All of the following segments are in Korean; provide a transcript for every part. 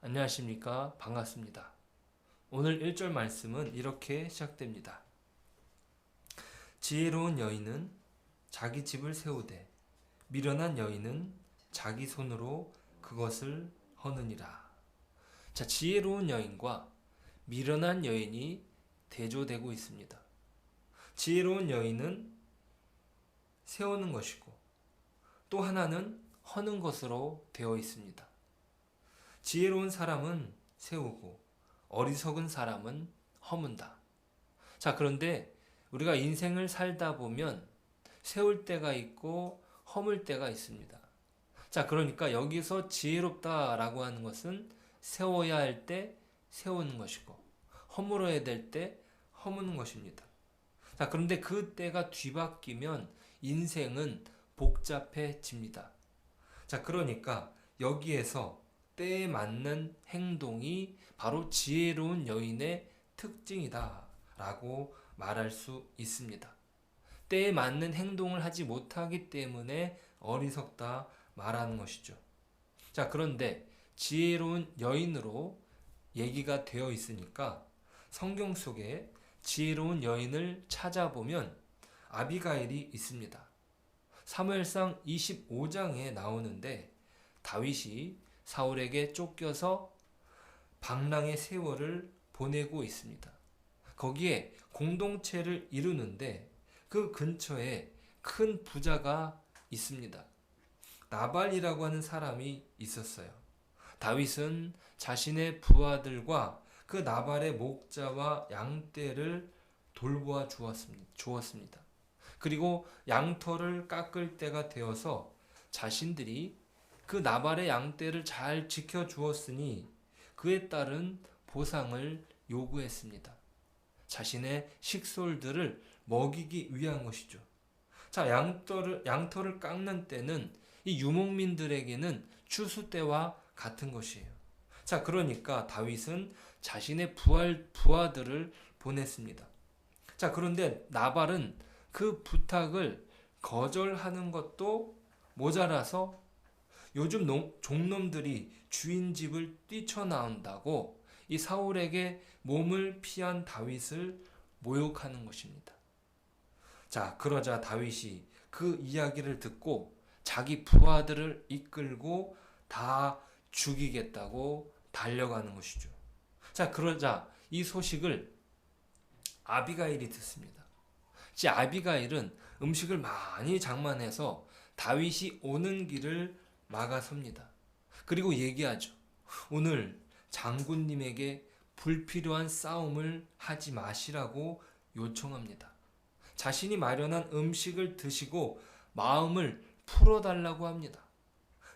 안녕하십니까. 반갑습니다. 오늘 1절 말씀은 이렇게 시작됩니다. 지혜로운 여인은 자기 집을 세우되 미련한 여인은 자기 손으로 그것을 허느니라. 자, 지혜로운 여인과 미련한 여인이 대조되고 있습니다. 지혜로운 여인은 세우는 것이고 또 하나는 허는 것으로 되어 있습니다. 지혜로운 사람은 세우고 어리석은 사람은 허문다. 자, 그런데 우리가 인생을 살다 보면 세울 때가 있고 허물 때가 있습니다. 자, 그러니까 여기서 지혜롭다라고 하는 것은 세워야 할 때 세우는 것이고 허물어야 될 때 허무는 것입니다. 자, 그런데 그 때가 뒤바뀌면 인생은 복잡해집니다. 자, 그러니까 여기에서 때에 맞는 행동이 바로 지혜로운 여인의 특징이다. 라고 말할 수 있습니다. 때에 맞는 행동을 하지 못하기 때문에 어리석다 말하는 것이죠. 자, 그런데 지혜로운 여인으로 얘기가 되어 있으니까 성경 속에 지혜로운 여인을 찾아보면 아비가일이 있습니다. 사무엘상 25장에 나오는데 다윗이 사울에게 쫓겨서 방랑의 세월을 보내고 있습니다. 거기에 공동체를 이루는데 그 근처에 큰 부자가 있습니다. 나발이라고 하는 사람이 있었어요. 다윗은 자신의 부하들과 그 나발의 목자와 양떼를 돌보아 주었습니다. 그리고 양털을 깎을 때가 되어서 자신들이 그 나발의 양떼를 잘 지켜 주었으니 그에 따른 보상을 요구했습니다. 자신의 식솔들을 먹이기 위한 것이죠. 자, 양털을, 양털을 깎는 때는 이 유목민들에게는 추수 때와 같은 것이에요. 자, 그러니까 다윗은 자신의 부할, 부하들을 보냈습니다. 자, 그런데 나발은 그 부탁을 거절하는 것도 모자라서 요즘 농, 종놈들이 주인 집을 뛰쳐나온다고 이 사울에게 몸을 피한 다윗을 모욕하는 것입니다. 자, 그러자 다윗이 그 이야기를 듣고 자기 부하들을 이끌고 다 죽이겠다고 달려가는 것이죠. 자, 그러자 이 소식을 아비가일이 듣습니다. 이 아비가일은 음식을 많이 장만해서 다윗이 오는 길을 막아섭니다. 그리고 얘기하죠. 오늘 장군님에게 불필요한 싸움을 하지 마시라고 요청합니다. 자신이 마련한 음식을 드시고 마음을 풀어달라고 합니다.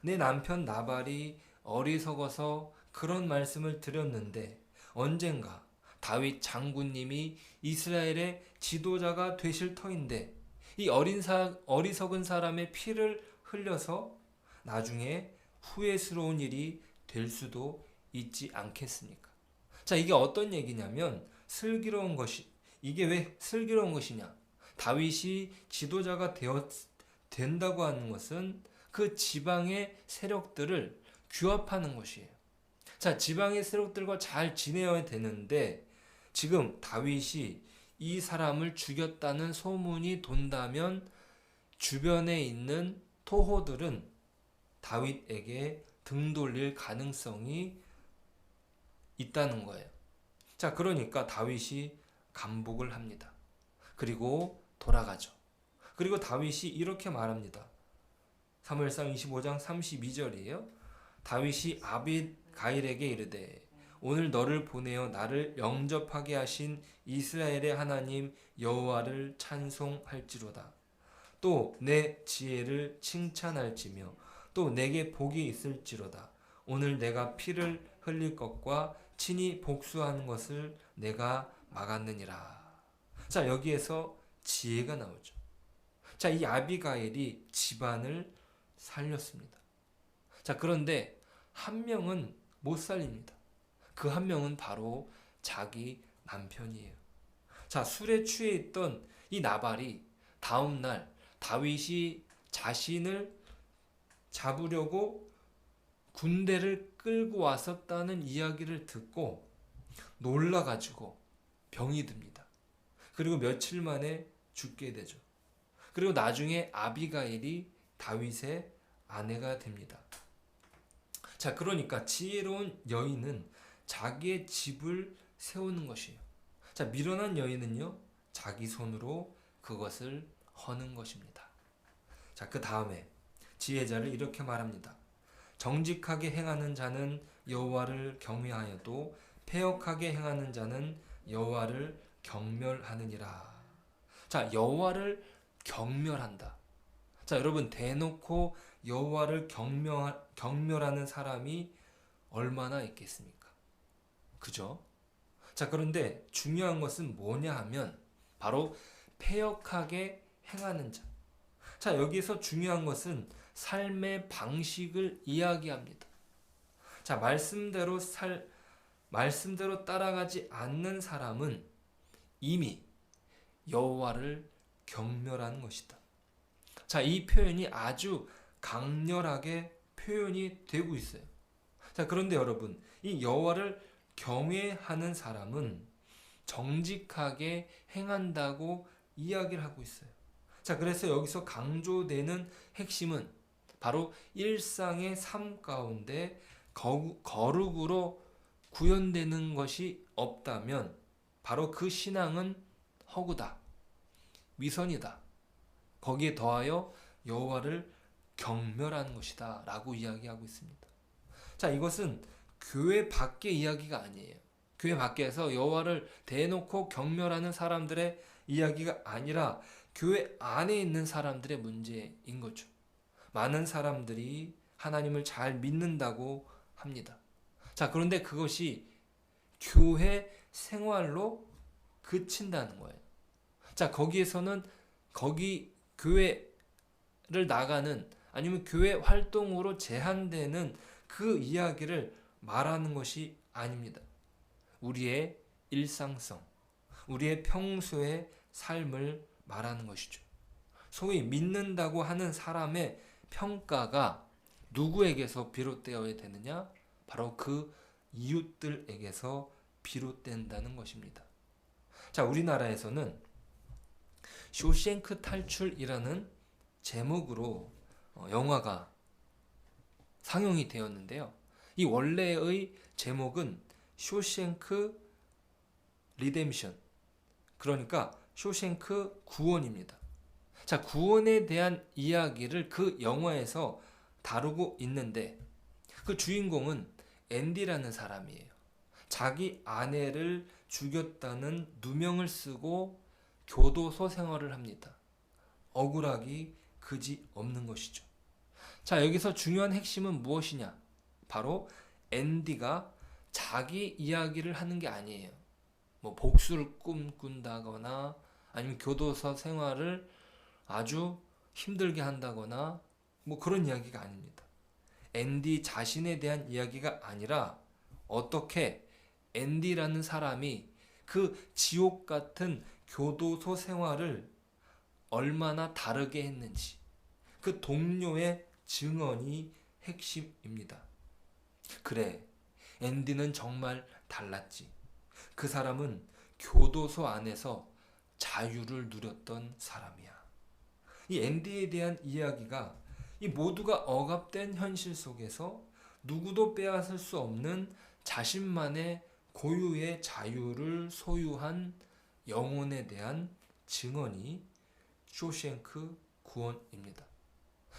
내 남편 나발이 어리석어서 그런 말씀을 드렸는데 언젠가 다윗 장군님이 이스라엘의 지도자가 되실 터인데 이 어린 사, 어리석은 사람의 피를 흘려서 나중에 후회스러운 일이 될 수도 있지 않겠습니까? 자, 이게 어떤 얘기냐면 슬기로운 것이 이게 왜 슬기로운 것이냐? 다윗이 지도자가 되었 된다고 하는 것은 그 지방의 세력들을 규합하는 것이에요. 자, 지방의 세력들과 잘 지내야 되는데 지금 다윗이 이 사람을 죽였다는 소문이 돈다면 주변에 있는 토호들은 다윗에게 등 돌릴 가능성이 있다는 거예요. 자, 그러니까 다윗이 감복을 합니다. 그리고 돌아가죠. 그리고 다윗이 이렇게 말합니다. 사무엘상 25장 32절이에요. 다윗이 아빗 가일에게 이르되 오늘 너를 보내어 나를 영접하게 하신 이스라엘의 하나님 여호와를 찬송할지로다. 또 내 지혜를 칭찬할지며 또 내게 복이 있을지로다. 오늘 내가 피를 흘릴 것과 친히 복수하는 것을 내가 막았느니라. 자, 여기에서 지혜가 나오죠. 자, 이 아비가일이 집안을 살렸습니다. 자, 그런데 한 명은 못 살립니다. 그 한 명은 바로 자기 남편이에요. 자, 술에 취해 있던 이 나발이 다음날 다윗이 자신을 잡으려고 군대를 끌고 왔었다는 이야기를 듣고 놀라가지고 병이 듭니다. 그리고 며칠 만에 죽게 되죠. 그리고 나중에 아비가일이 다윗의 아내가 됩니다. 자, 그러니까 지혜로운 여인은 자기의 집을 세우는 것이에요. 자, 미련한 여인은요, 자기 손으로 그것을 허는 것입니다. 자, 그 다음에 지혜자를 이렇게 말합니다. 정직하게 행하는 자는 여호와를 경외하여도 패역하게 행하는 자는 여호와를 경멸하느니라. 자, 여호와를 경멸한다. 자, 여러분 대놓고 여호와를 경멸 경멸하는 사람이 얼마나 있겠습니까? 그죠? 자, 그런데 중요한 것은 뭐냐 하면 바로 패역하게 행하는 자. 자, 여기서 중요한 것은 삶의 방식을 이야기합니다. 자, 말씀대로 살 말씀대로 따라가지 않는 사람은 이미 여호와를 경멸하는 것이다. 자, 이 표현이 아주 강렬하게 표현이 되고 있어요. 자, 그런데 여러분, 이 여호와를 경외하는 사람은 정직하게 행한다고 이야기를 하고 있어요. 자, 그래서 여기서 강조되는 핵심은 바로 일상의 삶 가운데 거, 거룩으로 구현되는 것이 없다면 바로 그 신앙은 허구다. 위선이다. 거기에 더하여 여호와를 경멸하는 것이다 라고 이야기하고 있습니다. 자, 이것은 교회 밖의 이야기가 아니에요. 교회 밖에서 여호와를 대놓고 경멸하는 사람들의 이야기가 아니라 교회 안에 있는 사람들의 문제인 거죠. 많은 사람들이 하나님을 잘 믿는다고 합니다. 자, 그런데 그것이 교회 생활로 그친다는 거예요. 자, 거기에서는 거기 교회를 나가는 아니면 교회 활동으로 제한되는 그 이야기를 말하는 것이 아닙니다. 우리의 일상성, 우리의 평소의 삶을 말하는 것이죠. 소위 믿는다고 하는 사람의 평가가 누구에게서 비롯되어야 되느냐? 바로 그 이웃들에게서 비롯된다는 것입니다. 자, 우리나라에서는 쇼생크 탈출이라는 제목으로 어, 영화가 상영이 되었는데요. 이 원래의 제목은 쇼생크 리뎀션. 그러니까 쇼생크 구원입니다. 자, 구원에 대한 이야기를 그 영화에서 다루고 있는데 그 주인공은 앤디라는 사람이에요. 자기 아내를 죽였다는 누명을 쓰고 교도소 생활을 합니다. 억울하기 그지 없는 것이죠. 자, 여기서 중요한 핵심은 무엇이냐? 바로 앤디가 자기 이야기를 하는 게 아니에요. 뭐 복수를 꿈꾼다거나 아니면 교도소 생활을 아주 힘들게 한다거나 뭐 그런 이야기가 아닙니다. 앤디 자신에 대한 이야기가 아니라 어떻게 앤디라는 사람이 그 지옥 같은 교도소 생활을 얼마나 다르게 했는지 그 동료의 증언이 핵심입니다. 그래, 앤디는 정말 달랐지. 그 사람은 교도소 안에서 자유를 누렸던 사람이야. 이 앤디에 대한 이야기가 이 모두가 억압된 현실 속에서 누구도 빼앗을 수 없는 자신만의 고유의 자유를 소유한 영혼에 대한 증언이 쇼생크 구원입니다.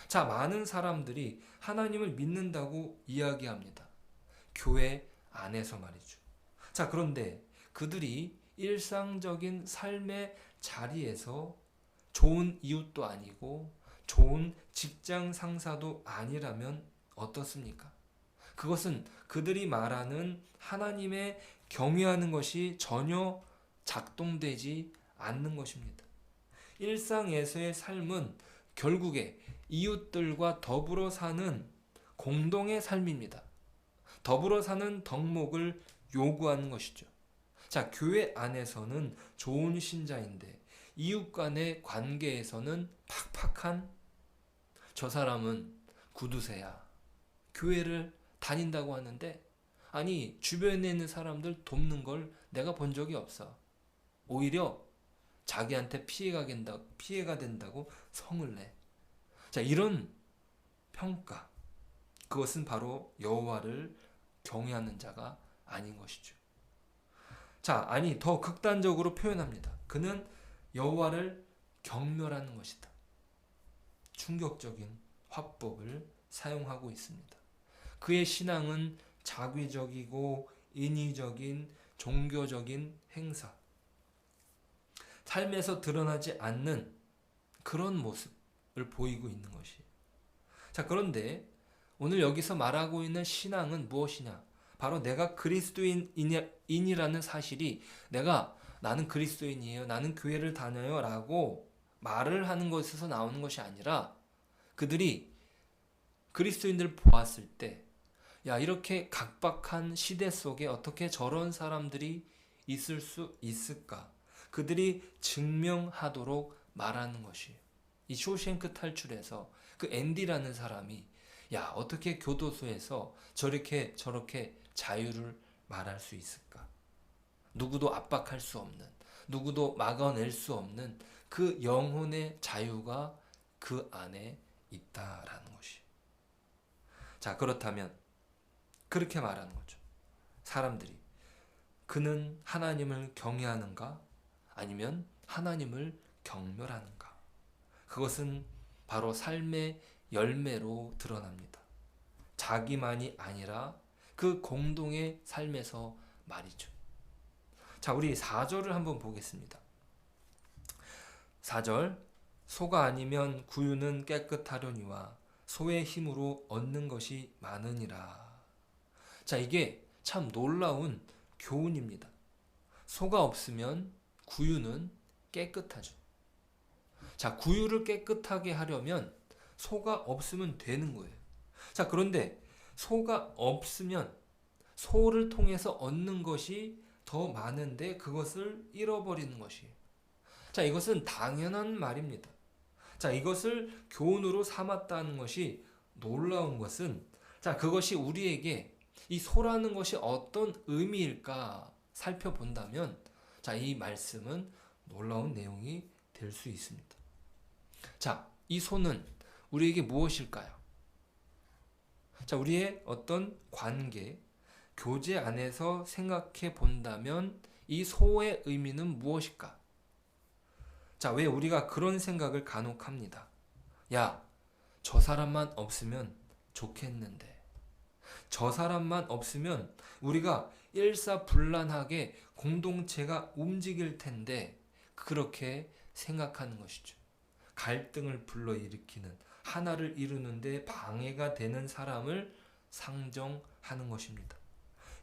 자, 많은 사람들이 하나님을 믿는다고 이야기합니다. 교회 안에서 말이죠. 자, 그런데 그들이 일상적인 삶의 자리에서 좋은 이웃도 아니고 좋은 직장 상사도 아니라면 어떻습니까? 그것은 그들이 말하는 하나님의 경외하는 것이 전혀 작동되지 않는 것입니다. 일상에서의 삶은 결국에 이웃들과 더불어 사는 공동의 삶입니다. 더불어 사는 덕목을 요구하는 것이죠. 자, 교회 안에서는 좋은 신자인데 이웃 간의 관계에서는 팍팍한 저 사람은 구두쇠야. 교회를 다닌다고 하는데 아니 주변에 있는 사람들 돕는 걸 내가 본 적이 없어. 오히려 자기한테 피해가 된다 피해가 된다고 성을 내. 자 이런 평가 그것은 바로 여호와를 경외하는 자가 아닌 것이죠. 자 아니 더 극단적으로 표현합니다. 그는 여호와를 경멸하는 것이다. 충격적인 화법을 사용하고 있습니다. 그의 신앙은 자기적이고 인위적인 종교적인 행사, 삶에서 드러나지 않는 그런 모습을 보이고 있는 것이. 자, 그런데 오늘 여기서 말하고 있는 신앙은 무엇이냐? 바로 내가 그리스도인이라는 사실이 내가 나는 그리스도인이에요. 나는 교회를 다녀요. 라고 말을 하는 것에서 나오는 것이 아니라 그들이 그리스도인들 보았을 때 야, 이렇게 각박한 시대 속에 어떻게 저런 사람들이 있을 수 있을까? 그들이 증명하도록 말하는 것이에요. 이 쇼생크 탈출에서 그 앤디라는 사람이 야, 어떻게 교도소에서 저렇게 저렇게 자유를 말할 수 있을까? 누구도 압박할 수 없는, 누구도 막아낼 수 없는 그 영혼의 자유가 그 안에 있다라는 것이. 자, 그렇다면 그렇게 말하는 거죠. 사람들이 그는 하나님을 경외하는가 아니면 하나님을 경멸하는가? 그것은 바로 삶의 열매로 드러납니다. 자기만이 아니라 그 공동의 삶에서 말이죠. 자, 우리 4절을 한번 보겠습니다. 4절 소가 아니면 구유는 깨끗하려니와 소의 힘으로 얻는 것이 많으니라. 자, 이게 참 놀라운 교훈입니다. 소가 없으면 구유는 깨끗하죠. 자, 구유를 깨끗하게 하려면 소가 없으면 되는 거예요. 자, 그런데 소가 없으면 소를 통해서 얻는 것이 더 많은데 그것을 잃어버리는 것이에요. 자, 이것은 당연한 말입니다. 자, 이것을 교훈으로 삼았다는 것이 놀라운 것은 자, 그것이 우리에게 이 소라는 것이 어떤 의미일까 살펴본다면 자, 이 말씀은 놀라운 내용이 될 수 있습니다. 자, 이 소는 우리에게 무엇일까요? 자, 우리의 어떤 관계, 교제 안에서 생각해 본다면 이 소의 의미는 무엇일까? 자, 왜 우리가 그런 생각을 간혹 합니다. 야, 저 사람만 없으면 좋겠는데. 저 사람만 없으면 우리가 일사불란하게 공동체가 움직일 텐데 그렇게 생각하는 것이죠. 갈등을 불러일으키는 하나를 이루는데 방해가 되는 사람을 상정하는 것입니다.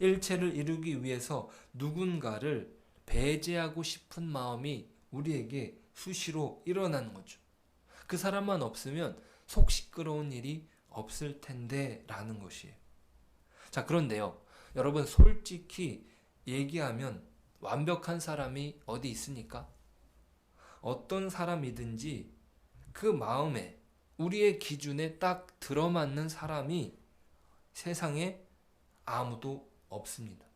일체를 이루기 위해서 누군가를 배제하고 싶은 마음이 우리에게 수시로 일어나는 거죠. 그 사람만 없으면 속 시끄러운 일이 없을 텐데 라는 것이에요. 자, 그런데요. 여러분 솔직히 얘기하면 완벽한 사람이 어디 있습니까? 어떤 사람이든지 그 마음에 우리의 기준에 딱 들어맞는 사람이 세상에 아무도 없습니다.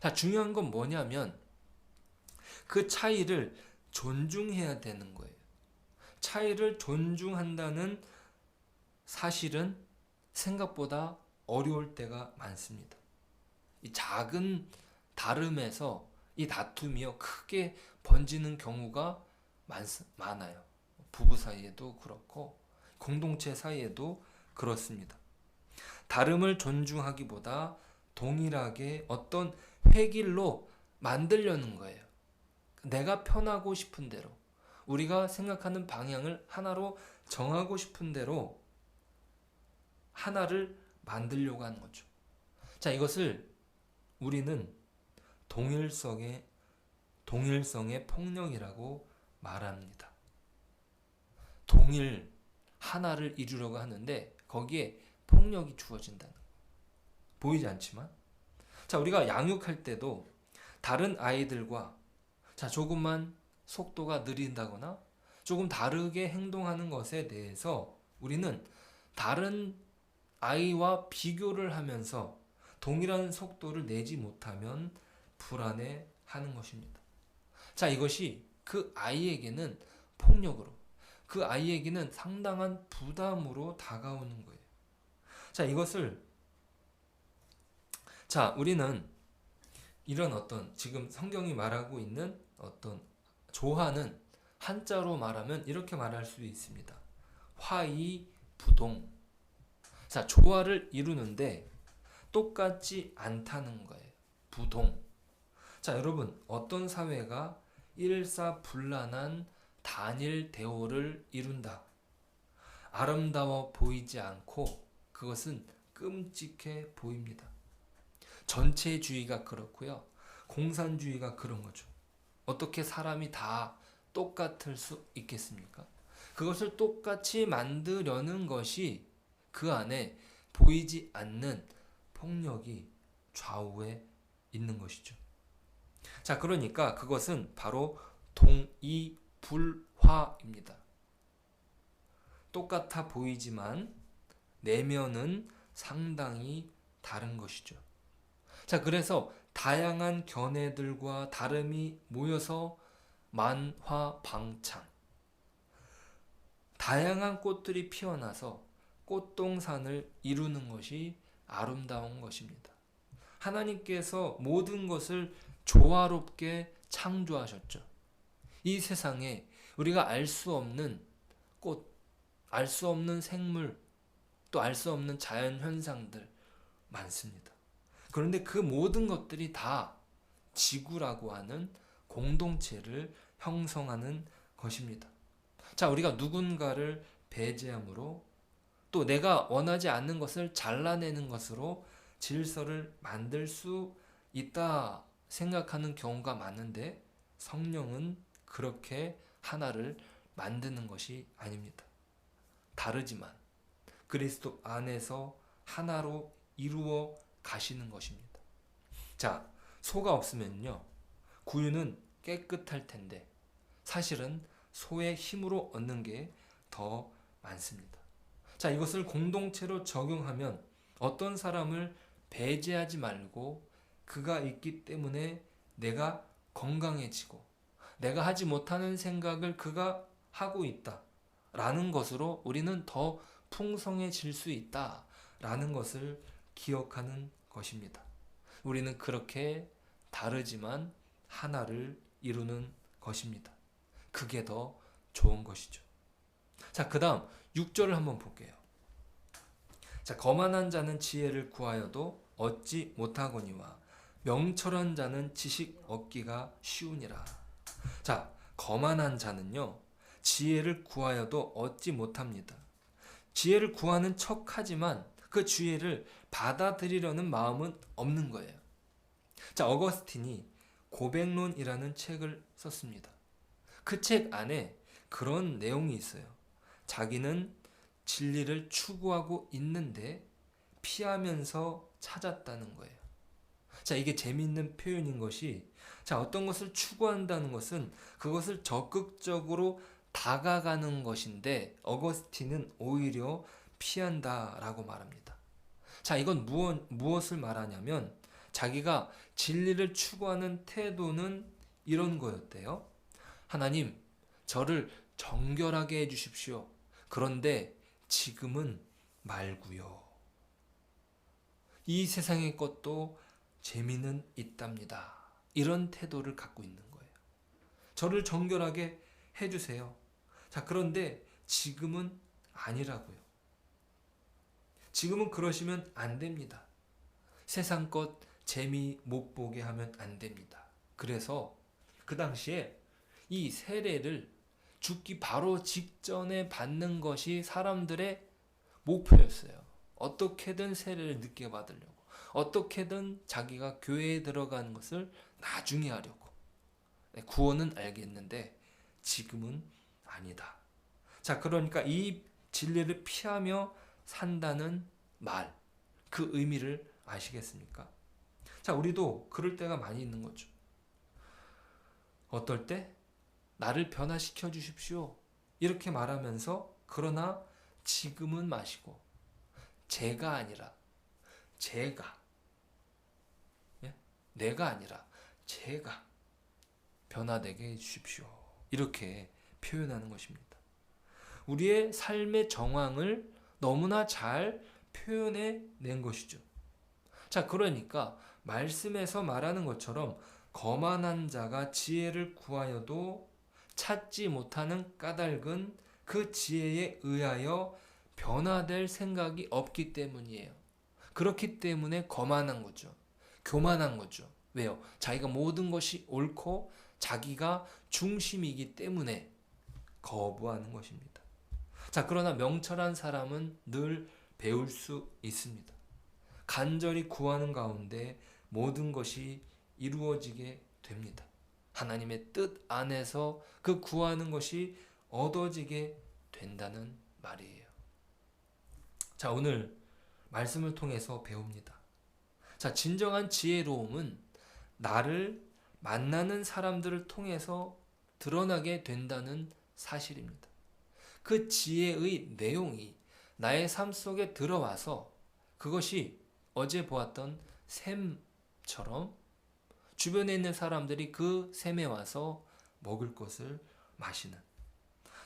자, 중요한 건 뭐냐면 그 차이를 존중해야 되는 거예요. 차이를 존중한다는 사실은 생각보다 어려울 때가 많습니다. 이 작은 다름에서 이 다툼이요 크게 번지는 경우가 많, 많아요. 부부 사이에도 그렇고 공동체 사이에도 그렇습니다. 다름을 존중하기보다 동일하게 어떤 획일로 만들려는 거예요. 내가 편하고 싶은 대로 우리가 생각하는 방향을 하나로 정하고 싶은 대로 하나를 만들려고 하는 거죠. 자, 이것을 우리는 동일성의 동일성의 폭력이라고 말합니다. 동일 하나를 이루려고 하는데 거기에 폭력이 주어진다는 거. 보이지 않지만 자, 우리가 양육할 때도 다른 아이들과 자, 조금만 속도가 느린다거나 조금 다르게 행동하는 것에 대해서 우리는 다른 아이와 비교를 하면서 동일한 속도를 내지 못하면 불안해 하는 것입니다. 자, 이것이 그 아이에게는 폭력으로, 그 아이에게는 상당한 부담으로 다가오는 거예요. 자, 이것을, 자, 우리는 이런 어떤 지금 성경이 말하고 있는 어떤 조화는 한자로 말하면 이렇게 말할 수 있습니다. 화이 부동. 자, 조화를 이루는데 똑같지 않다는 거예요. 부동. 자, 여러분, 어떤 사회가 일사불란한 단일 대오를 이룬다. 아름다워 보이지 않고 그것은 끔찍해 보입니다. 전체주의가 그렇고요. 공산주의가 그런 거죠. 어떻게 사람이 다 똑같을 수 있겠습니까? 그것을 똑같이 만들려는 것이 그 안에 보이지 않는 폭력이 좌우에 있는 것이죠. 자, 그러니까 그것은 바로 동이불화입니다. 똑같아 보이지만 내면은 상당히 다른 것이죠. 자, 그래서 다양한 견해들과 다름이 모여서 만화 방창. 다양한 꽃들이 피어나서 꽃동산을 이루는 것이 아름다운 것입니다. 하나님께서 모든 것을 조화롭게 창조하셨죠. 이 세상에 우리가 알 수 없는 꽃, 알 수 없는 생물, 또 알 수 없는 자연 현상들 많습니다. 그런데 그 모든 것들이 다 지구라고 하는 공동체를 형성하는 것입니다. 자, 우리가 누군가를 배제함으로 또 내가 원하지 않는 것을 잘라내는 것으로 질서를 만들 수 있다 생각하는 경우가 많은데 성령은 그렇게 하나를 만드는 것이 아닙니다. 다르지만 그리스도 안에서 하나로 이루어 가시는 것입니다. 자, 소가 없으면요. 구유는 깨끗할 텐데 사실은 소의 힘으로 얻는 게 더 많습니다. 자, 이것을 공동체로 적용하면 어떤 사람을 배제하지 말고 그가 있기 때문에 내가 건강해지고 내가 하지 못하는 생각을 그가 하고 있다. 라는 것으로 우리는 더 풍성해질 수 있다. 라는 것을 기억하는 것입니다. 우리는 그렇게 다르지만 하나를 이루는 것입니다. 그게 더 좋은 것이죠. 자, 그 다음 6절을 한번 볼게요. 자, 거만한 자는 지혜를 구하여도 얻지 못하거니와 명철한 자는 지식 얻기가 쉬우니라. 자, 거만한 자는요, 지혜를 구하여도 얻지 못합니다. 지혜를 구하는 척 하지만 그 지혜를 받아들이려는 마음은 없는 거예요. 자, 어거스틴이 고백론이라는 책을 썼습니다. 그 책 안에 그런 내용이 있어요. 자기는 진리를 추구하고 있는데 피하면서 찾았다는 거예요. 자, 이게 재미있는 표현인 것이 자, 어떤 것을 추구한다는 것은 그것을 적극적으로 다가가는 것인데 어거스틴은 오히려 피한다라고 말합니다. 자, 이건 무엇, 무엇을 말하냐면 자기가 진리를 추구하는 태도는 이런 거였대요. 하나님, 저를 정결하게 해 주십시오. 그런데 지금은 말고요. 이 세상의 것도 재미는 있답니다. 이런 태도를 갖고 있는 거예요. 저를 정결하게 해 주세요. 자, 그런데 지금은 아니라고요. 지금은 그러시면 안 됩니다. 세상 것 재미 못 보게 하면 안 됩니다. 그래서 그 당시에 이 세례를 죽기 바로 직전에 받는 것이 사람들의 목표였어요. 어떻게든 세례를 늦게 받으려고. 어떻게든 자기가 교회에 들어가는 것을 나중에 하려고. 네, 구원은 알겠는데 지금은 아니다. 자, 그러니까 이 진리를 피하며 산다는 말, 그 의미를 아시겠습니까? 자, 우리도 그럴 때가 많이 있는 거죠. 어떨 때? 나를 변화시켜 주십시오. 이렇게 말하면서, 그러나 지금은 마시고, 제가 아니라 제가 예? 내가 아니라 제가 변화되게 해주십시오. 이렇게 표현하는 것입니다. 우리의 삶의 정황을 너무나 잘 표현해 낸 것이죠. 자, 그러니까 말씀에서 말하는 것처럼 거만한 자가 지혜를 구하여도 찾지 못하는 까닭은 그 지혜에 의하여 변화될 생각이 없기 때문이에요. 그렇기 때문에 거만한 거죠. 교만한 거죠. 왜요? 자기가 모든 것이 옳고 자기가 중심이기 때문에 거부하는 것입니다. 자, 그러나 명철한 사람은 늘 배울 수 있습니다. 간절히 구하는 가운데 모든 것이 이루어지게 됩니다. 하나님의 뜻 안에서 그 구하는 것이 얻어지게 된다는 말이에요. 자, 오늘 말씀을 통해서 배웁니다. 자, 진정한 지혜로움은 나를 만나는 사람들을 통해서 드러나게 된다는 사실입니다. 그 지혜의 내용이 나의 삶 속에 들어와서 그것이 어제 보았던 샘처럼 주변에 있는 사람들이 그 샘에 와서 먹을 것을 마시는.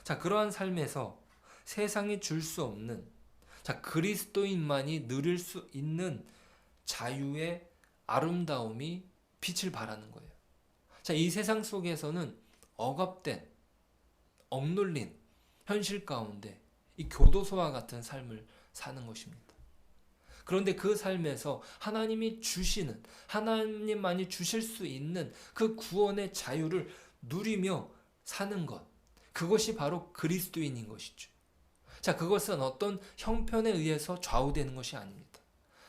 자, 그러한 삶에서 세상이 줄 수 없는, 자, 그리스도인만이 누릴 수 있는 자유의 아름다움이 빛을 발하는 거예요. 자, 이 세상 속에서는 억압된, 억눌린 현실 가운데 이 교도소와 같은 삶을 사는 것입니다. 그런데 그 삶에서 하나님이 주시는, 하나님만이 주실 수 있는 그 구원의 자유를 누리며 사는 것. 그것이 바로 그리스도인인 것이죠. 자, 그것은 어떤 형편에 의해서 좌우되는 것이 아닙니다.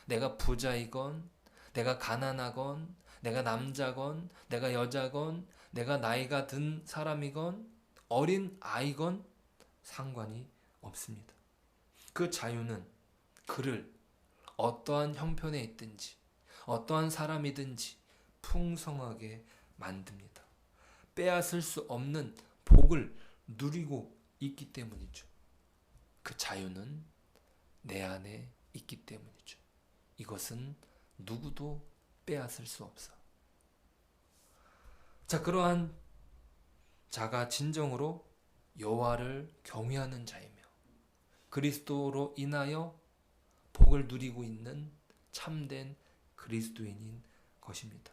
내가 부자이건, 내가 가난하건, 내가 남자건, 내가 여자건, 내가 나이가 든 사람이건, 어린 아이건 상관이 없습니다. 그 자유는 그를 어떠한 형편에 있든지, 어떠한 사람이든지 풍성하게 만듭니다. 빼앗을 수 없는 복을 누리고 있기 때문이죠. 그 자유는 내 안에 있기 때문이죠. 이것은 누구도 빼앗을 수 없어. 자, 그러한 자가 진정으로 여호와를 경외하는 자이며 그리스도로 인하여 복을 누리고 있는 참된 그리스도인인 것입니다.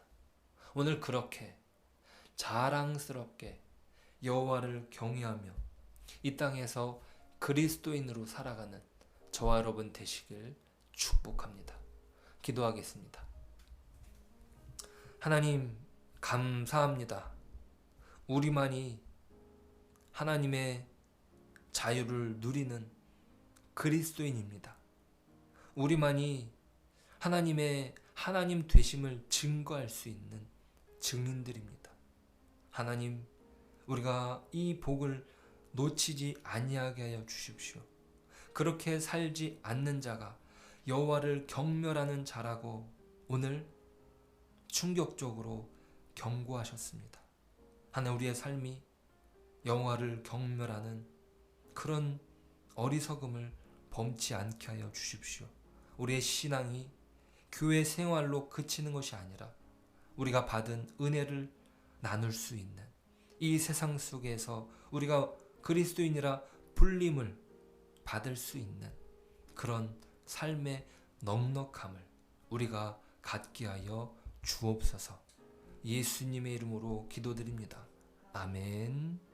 오늘 그렇게 자랑스럽게 여호와를 경외하며 이 땅에서 그리스도인으로 살아가는 저와 여러분 되시길 축복합니다. 기도하겠습니다. 하나님 감사합니다. 우리만이 하나님의 자유를 누리는 그리스도인입니다. 우리만이 하나님의 하나님 되심을 증거할 수 있는 증인들입니다. 하나님, 우리가 이 복을 놓치지 아니하게 하여 주십시오. 그렇게 살지 않는 자가 여호와를 경멸하는 자라고 오늘 충격적으로 경고하셨습니다. 하나 우리의 삶이 여호와를 경멸하는 그런 어리석음을 범치 않게 하여 주십시오. 우리의 신앙이 교회 생활로 그치는 것이 아니라 우리가 받은 은혜를 나눌 수 있는 이 세상 속에서 우리가 그리스도인이라 불림을 받을 수 있는 그런 삶의 넉넉함을 우리가 갖게 하여 주옵소서 예수님의 이름으로 기도드립니다. 아멘.